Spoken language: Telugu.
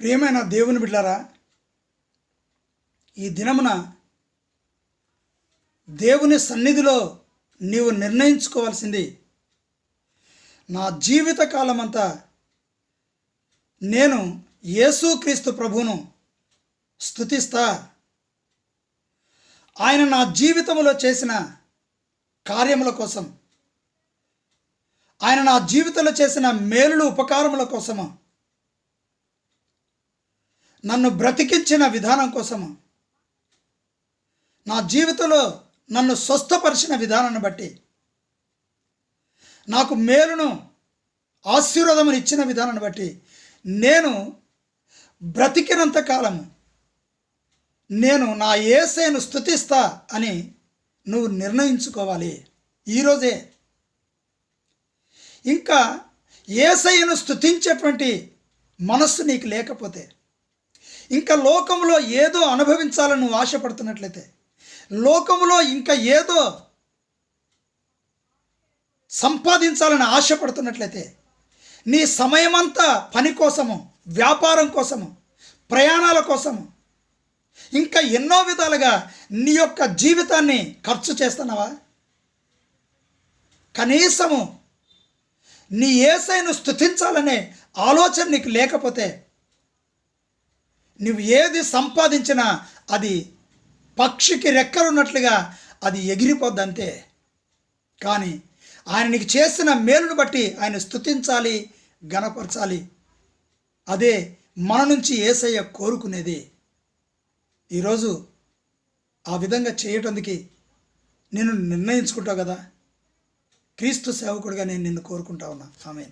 ప్రియమైన దేవుని బిడ్డారా ఈ దినమున దేవుని సన్నిధిలో నీవు నిర్ణయించుకోవాల్సింది నా జీవిత కాలమంతా నేను యేసుక్రీస్తు ప్రభువును స్తుతిస్తా. ఆయన నా జీవితంలో చేసిన కార్యముల కోసం ఆయన నా జీవితంలో చేసిన మేలులు ఉపకారముల కోసము నన్ను బ్రతికించిన విధానం కోసము. నా జీవితంలో నన్ను స్వస్థపరిచిన విధానాన్ని బట్టి. నాకు మేలును ఆశీర్వాదమును ఇచ్చిన విధానాన్ని బట్టి నేను బ్రతికినంత కాలము. నేను నా ఏసైను స్థుతిస్తా అని నువ్వు నిర్ణయించుకోవాలి. ఈరోజే ఇంకా ఏసయ్యను స్థుతించేటువంటి మనస్సు నీకు లేకపోతే. ఇంకా లోకంలో ఏదో అనుభవించాలని నువ్వు ఆశపడుతున్నట్లయితే లోకంలో ఇంకా ఏదో సంపాదించాలని ఆశపడుతున్నట్లయితే నీ సమయమంతా పని కోసము వ్యాపారం కోసము ప్రయాణాల కోసము ఇంకా ఎన్నో విధాలుగా నీ యొక్క జీవితాన్ని ఖర్చు చేస్తున్నావా? కనీసము నీ ఏసైను స్థుతించాలనే ఆలోచన నీకు లేకపోతే నువ్వు ఏది సంపాదించినా అది పక్షికి రెక్కలున్నట్లుగా అది ఎగిరిపోద్ది అంతే కానీ ఆయన నీకు చేసిన మేలును బట్టి ఆయన స్థుతించాలి గణపరచాలి. అదే మన నుంచి ఏసయ్య కోరుకునేది. ఈరోజు ఆ విధంగా చేయటానికి నేను నిర్ణయించుకుంటావు కదా. క్రీస్తు సేవకుడిగా నేను నిన్ను కోరుకుంటా ఉన్నా. ఆమె